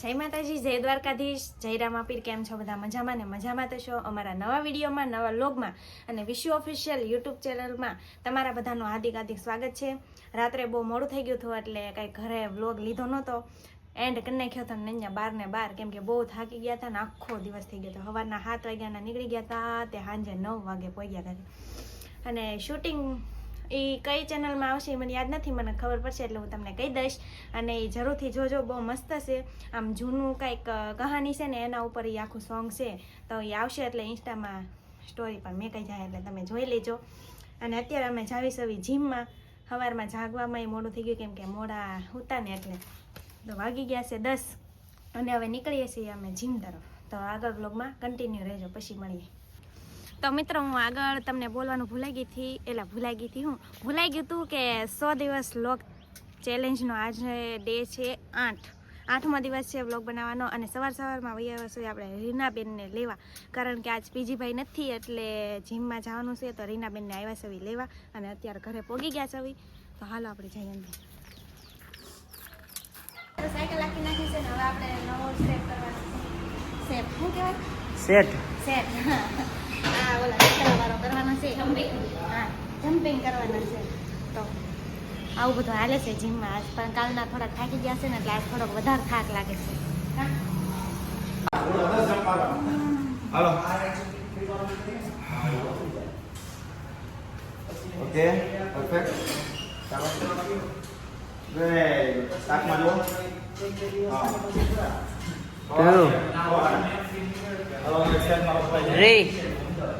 જય માતાજી, જય દ્વારકાધીશ. જય રામાપીર, કેમ છો બધા? મજામાં ને મજામાં તો છો? અમારા નવા વિડીયોમાં, નવા લોગમાં અને વિશ્વ ઓફિશિયલ યુટ્યુબ ચેનલમાં તમારા બધાનું હાર્દિક હાર્દિક સ્વાગત છે. રાત્રે બહુ મોડું થઈ ગયું હતું એટલે કાંઈ ઘરે વ્લોગ લીધો નહોતો. એન્ડ કરી નાખ્યો હતો અહીંયા બાર ને બાર, કેમ કે બહુ થાકી ગયા હતા ને આખો દિવસ થઈ ગયો હતો. સવારના સાત વાગ્યાના નીકળી ગયા હતા, તે સાંજે નવ વાગે પહોંચ્યા ઘરે અને શૂટિંગ એ કઈ ચેનલમાં આવશે એ મને યાદ નથી, મને ખબર પડશે એટલે હું તમને કહી દઈશ. અને એ જરૂરથી જોજો, બહુ મસ્ત છે. આમ જૂનું કાંઈક કહાની છે ને, એના ઉપર એ આખું સોંગ છે, તો એ આવશે એટલે ઇન્સ્ટામાં સ્ટોરી પણ મેં કહી જાય એટલે તમે જોઈ લેજો. અને અત્યારે અમે જાવી સવી જીમમાં, સવારમાં જાગવામાં એ મોડું થઈ ગયું કેમ કે મોડા હતા ને એટલે તો વાગી ગયા છે દસ. અને હવે નીકળીએ છીએ અમે જીમ તરફ. તો આગળ બ્લોગમાં કન્ટિન્યુ રહેજો, પછી મળીએ. તો મિત્રો હું આગળ તમને બોલવાનું ભૂલાઈ ગઈ હતી એટલે ભૂલાઈ ગઈ હતી હું. ભૂલાઈ ગયું હતું કે સો દિવસ લોક ચેલેન્જનો આજે ડે છે આઠ. આઠમો દિવસ છે વ્લોગ બનાવવાનો અને સવાર સવારમાં વૈયા સુધી આપણે રીનાબેનને લેવા. કારણ કે આજ પીજીભાઈ નથી એટલે જીમમાં જવાનું છે તો રીનાબેનને આવ્યા છે લેવા અને અત્યારે ઘરે પોગી ગયા છે તો હાલો આપણે જઈએ અંદર. તો સાયકલ આખી નાખી છે ને હવે આપણે નવો સ્ટેપ કરવાનો છે. સ્ટેપ શું કહેવાય? સેટ સેટ ઓલા રખડવાવાળો કરવાનો છે હા જમ્પિંગ કરવાના છે તો આવું બધું હાલે છે જીમમાં આજ પણ કાલના થોડા થાકી ગયા છે ને એટલે આજ થોડોક વધારે થાક લાગે છે? હાલો ઓકે પરફેક્ટ વેરી ગુડ તાકમાં જો હા Two. હાલો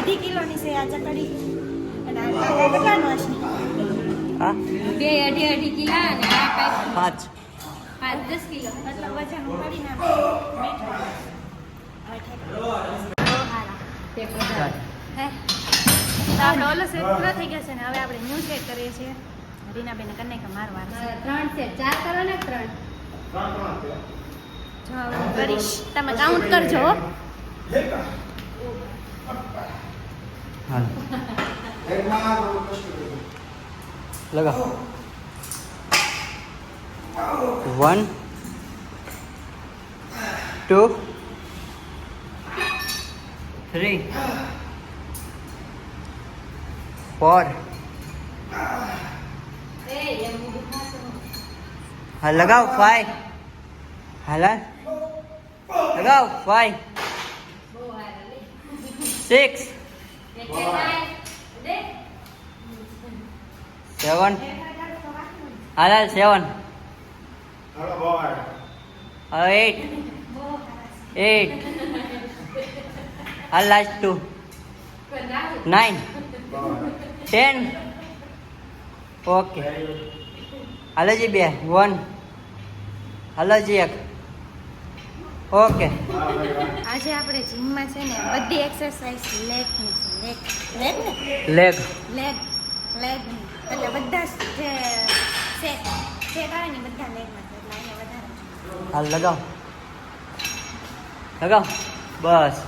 અઢી કિલોની છે આ ચકડી. અને આ આ કેટલાનો હશે? બે અઢી અઢી કિલા અને આ કાંઈક પાંચ. પાંચ દસ કિલો. મતલબ વજન ઉપાડી નાખે ઓલો સેટ પૂરો થઈ ગયો છે ને હવે આપણે ન્યૂ સેટ કરીએ છીએ. રીનાબેને કને કે મારવા ત્રણ છે ચાર કરો ને ત્રણ. ત્રણ ત્રણ જો હું કરીશ. તમે કાઉન્ટ કરજો હો. હાલો. લગાવો વન ટુ થ્રી ફોર હા લગાવ ફાઈ હાલા લગાવ ફાઈ સિક્સ સેવન હાલ સેવન એટ એટ હાલ last two nine ten okay હાલો બોય Ten. Okay. હાલોજી બે વન હાલોજી એક ઓકે. આજે આપણે જીમમાં છે ને બધી એક્સરસાઇઝ લેગની છે લેગ. લેગ. લેગ લેગ એટલે બધા જે સેટ સેટ આવે ને બધા લેગમાં છે. એટલે અહીંયા વધારે હાલ લગાવ. લગાવ. બસ.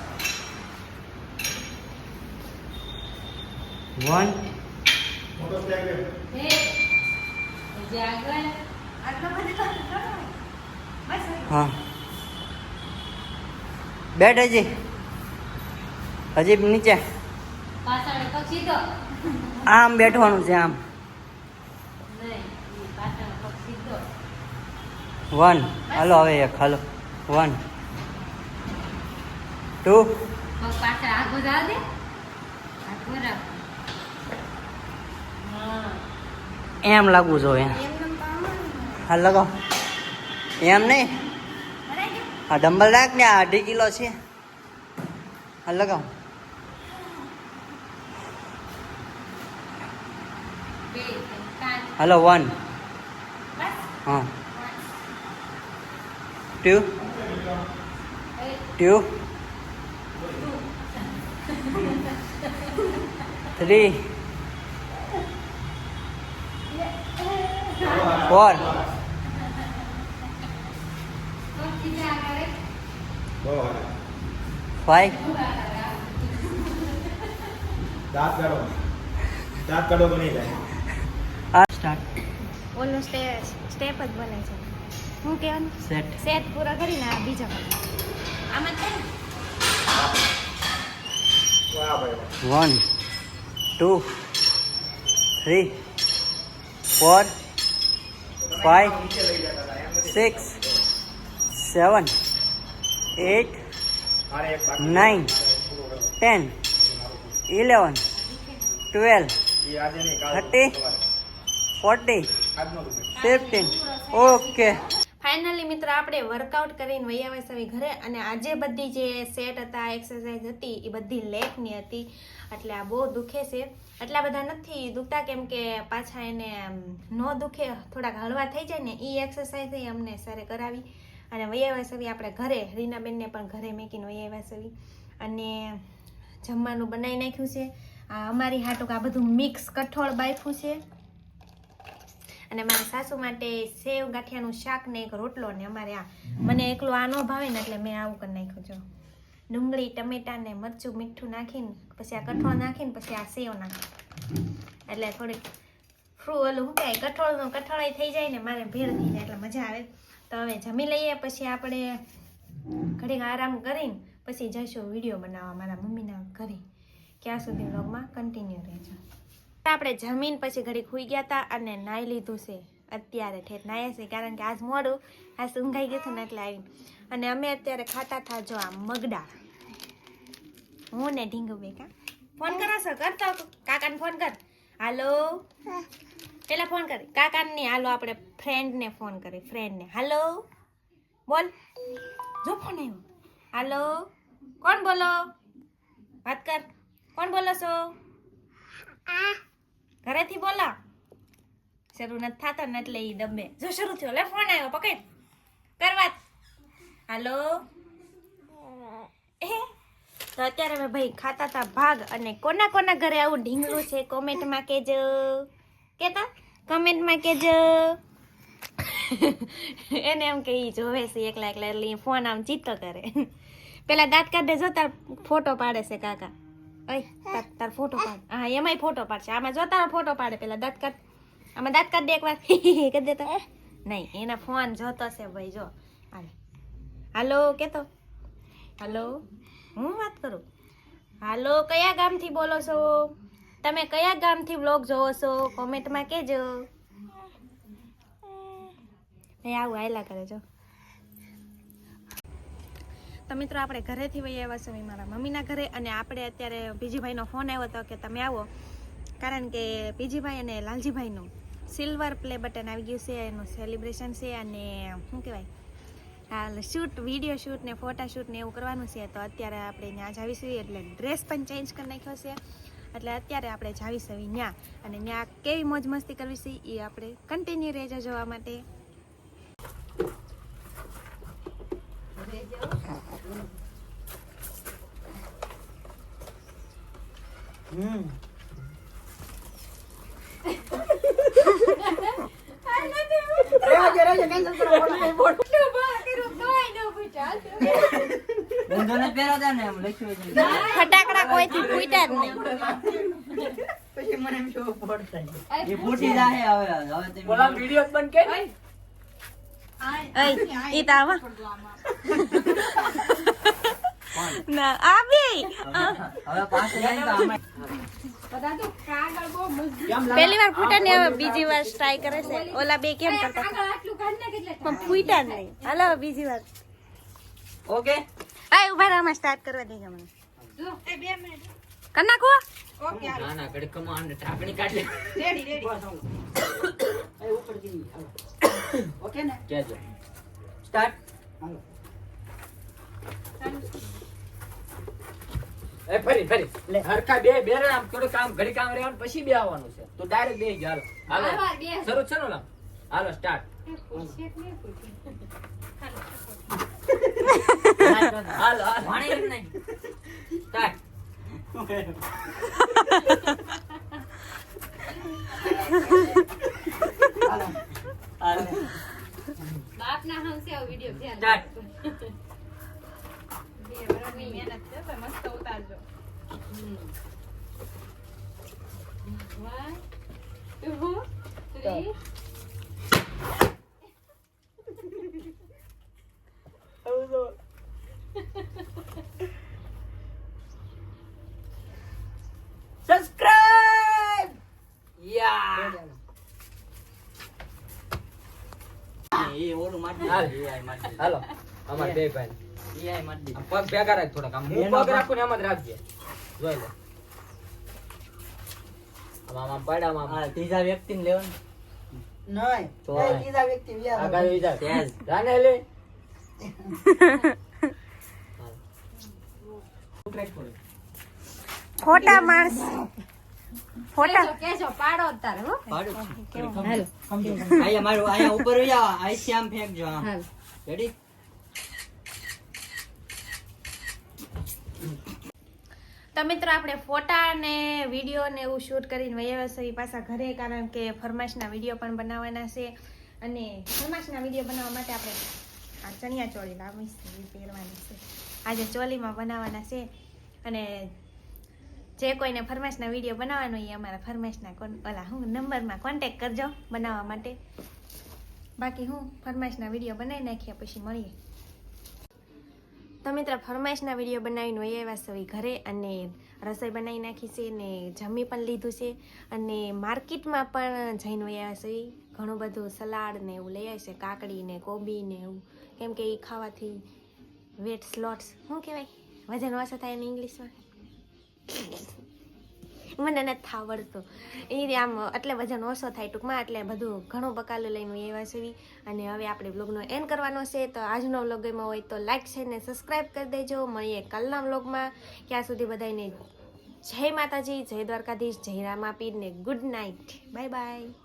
વન. હા. બેઠ હજી. હજી નીચે. આમ બેઠવાનું છે આમ. વન. હાલો હવે એક. હાલો. વન. ટુ. એમ લાગવું જોઈએ. હા લગાવ. એમ નહીં? હા આ ડમ્બલ રાખ ને આ અઢી કિલો છે. હા લગાવ બે ત્રણ પાંચ હલો વન હા two two three four. Five દાંત કાઢો. દાંત કાઢો નહીં? જાય સ્ટાર્ટ ઓલું સ્ટેપ સ્ટેપ જ બને છે હું કહેવાનું સેટ સેટ પૂરા કરીને આ બીજા. આમાં વાહ one two three four five six seven eight nine ten eleven twelve thirty. Okay finally મિત્રો, આપણે વર્કઆઉટ કરીને વહી આવ્યા ઘરે અને આજે બધી જે સેટ હતા એક્સરસાઇઝ હતી, એ બધી લેગની હતી. એટલે આ બહુ દુખે છે. એટલા બધા નથી દુખતા કેમ કે પાછા એને ન દુખે, થોડાક હળવા થઈ જાય ને એ એક્સરસાઇઝ અમને સરે કરાવી. અને આવ્યા આપણે ઘરે, રીનાબેનને પણ ઘરે મેકીને આવ્યા અને જમવાનું બનાવી નાખ્યું છે. અમારી હાટુક આ બધું મિક્સ કઠોળ બાફ્યું છે. અને મારા સાસુ માટે સેવ ગાંઠિયાનું શાક ને એક રોટલો ને અમારે આ. મને એકલો આ ન ભાવે ને એટલે મેં આવું કરી નાખ્યું, જો. ડુંગળી, ટમેટા ને મરચું, મીઠું નાખીને, પછી આ કઠોળ નાખીને, પછી આ સેવ નાખી એટલે થોડીક ફ્રૂ, ઓલું શું કહેવાય, કઠોળનું કઠોળાઈ થઈ જાય ને મારે ભેળ થઈ જાય એટલે મજા આવે. તો હવે જમી લઈએ, પછી આપણે ઘડીક આરામ કરીને, પછી જઈશું વીડિયો બનાવવા મારા મમ્મીના ઘરે. ક્યાં સુધી વ્લોગમાં કન્ટિન્યુ રહેજો. આપણે જમીન પછી ઘડી ખુઈ ગયા હતા અને નાઈ લીધું છે. અત્યારે ઠેર નાહ્યા છે, કારણ કે આજ મોડું આજ ઊંઘાઈ ગયું હતું ને એટલે આવીને. અને અમે અત્યારે ખાતા થા જો આ મગડા હું ને ઢીંગુ બેકા ફોન કરો છો? કરતો કાકાને ફોન કર. હાલો? પેલા ફોન કરી. કાકાને હાલો, આપણે ફ્રેન્ડને ફોન કરી. ફ્રેન્ડને. હાલો? બોલ. જો ફોન આવ્યો હાલો? કોણ બોલો? વાત કર. કોણ બોલો છો? ઘરેથી બોલો. શરૂ નથી થતો ને એટલે ઈ દબે જો શરૂ થયો, લે ફોન આવ્યો, પકડ. કરવા હાલો? એ તો અત્યારે અમે ભાઈ ખાતા હતા ભાગ અને કોના કોના ઘરે આવું ઢીંગલું છે, કોમેન્ટમાં કહેજો કેતા? કમેન્ટમાં કહેજો એને એમ કે એ જોવે છે, એકલા એકલા એટલે ફોન આમ ચીતો કરે. પેલા દાંત કાઢે જો તાર ફોટો પાડે છે કાકા. તાર તાર ફોટો પાડ. હા એમાંય ફોટો પાડશે. આમાં જો તારો ફોટો પાડે પેલા દાંત કાઢ આમાં દાંત કાઢ દે એકવાર. કરી દેતો નહીં એના ફોન જોતો છે ભાઈ જો. હાલે. હાલો કેતો? હાલો હું વાત કરું? હાલો કયા ગામથી બોલો છો? તમે કયા ગામથી બ્લોગ જોવો છો? કોમેન્ટમાં કહેજો. એ આવું આયલા કરે જો. તો મિત્રો આપણે ઘરેથી વહી આવ્યા છીએ મારા મમ્મીના ઘરે અને આપણે અત્યારે પીજીભાઈનો ફોન આવ્યો હતો કે તમે આવો. કારણ કે પીજીભાઈ અને લાલજીભાઈનું સિલ્વર પ્લે બટન આવી ગયું છે, એનું સેલિબ્રેશન છે અને શું કહેવાય? હાલ શૂટ વીડિયો શૂટ ને ફોટા શૂટ ને એવું કરવાનું છે. તો અત્યારે આપણે ત્યાં જાવીશું એટલે ડ્રેસ પણ ચેન્જ કરી નાખ્યો છે. એટલે અત્યારે આપણે જાવીશું ત્યાં. અને ત્યાં કેવી મોજ મસ્તી કરવી છે એ આપણે કન્ટિન્યુ રહેજો જોવા માટે. હમ ફટાકડા કોઈથી ફૂટ્યા જ નહીં. પછી મને એમ શું પડતા એ ફૂટી જાય હવે હવે તમે અય ઈ તો આવા આય ઈ હવે પાસે આવી! તો આમાં પહેલી વાર ફૂટા ને હવે બીજી વાર ટ્રાય કરે છે. ઓલા બે કેમ કરતા? પણ ફૂટા નહીં. હાલો બીજી વાર. ઓકે આય ઊભા રહો સ્ટાર્ટ કરવા દે મને કર નાખો. ના ના ઘડી કમાન ઢાંકણી કાઢ. લે ઓકે ને? કેજો સ્ટાર્ટ એ ફરી ફરી. લે. હરખા બે બે રે આમ થોડું કામ ઘડી કામ રહેવાનું પછી બે આવવાનું છે. તો ડાયરેક્ટ બે જ હાલો. હાલો, હાલો શરૂ છે ને ઓલા? હાલો સ્ટાર્ટ હાલો હાલો. ભણે જ નહીં. સ્ટાર્ટ બાપ ના હમસે વીડિયો ધ્યાન Start. રાખજો. બે વર્ષની મહેનત છે તો મસ્ત ઉતારજો હમ. One, two, three. સબસ્ક્રાઇબ યા એ ઓલું માટી હાલ. અમાર બે ભાઈ. પગ ભેગા રાખ થોડાક આમ. હું પગ રાખું ને એમ જ રાખજે. જોઈ લે. આમ આમ આમ આમ આમ. હા ત્રીજા લેવાનું નહીં તો ત્રીજા વ્યક્તિ આગળ લઈ જાને લે. ખોટા માણસ ફોટા? કેજો, કેજો, પાડો તારે હો. પાડું. હાલો. અહીંયા મારું અહીંયા ઉપર વહી આવો. અહીંથી ફેંકજો આમ. રેડી તો મિત્રો આપણે ફોટા ને વીડિયો ને એવું શૂટ કરીને વૈયા પાછા ઘરે કારણ કે ફરમાશના વીડિયો પણ બનાવવાના છે. અને ફરમાશના વીડિયો બનાવવા માટે આપણે આ ચણિયા ચોળી લાવી પહેરવાની છે. આજે ચોલીમાં બનાવવાના છે. અને જે કોઈને ફરમાશના વીડિયો બનાવવાનો એ અમારા ફરમાશના ઓલા હું, નંબરમાં કોન્ટેક કરજો બનાવવા માટે. બાકી હું ફરમાશના વીડિયો બનાવી નાખ્યા પછી મળીએ. તો મિત્ર ફરમાઈશના વીડિયો બનાવીને હોય એવા સવી ઘરે અને રસોઈ બનાવી નાખી છે ને જમી પણ લીધું છે અને માર્કેટમાં પણ જઈને હોય એવા સવી ઘણું બધું સલાડ ને એવું લઈ આવે છે, કાકડી ને કોબી ને એવું. કેમ કે એ ખાવાથી વેટ સ્લોટ્સ શું કહેવાય? વજન ઓછો થાય ને ઇંગ્લિશમાં મને નથી આવડતું. એ આમ એટલે વજન ઓછો થાય ટૂંકમાં, એટલે બધું ઘણું બકાલું લઈને એવા છે અને હવે આપણે બ્લોગનો એન્ડ કરવાનો છે, તો આજનો વ્લોગ એમાં હોય તો લાઈક છે ને સબસ્ક્રાઈબ કરી દેજો. મળીએ કાલના બ્લોગમાં ત્યાં સુધી બધાને જય માતાજી, જય દ્વારકાધીશ, જય રામાપીર ને ગુડ નાઇટ બાય બાય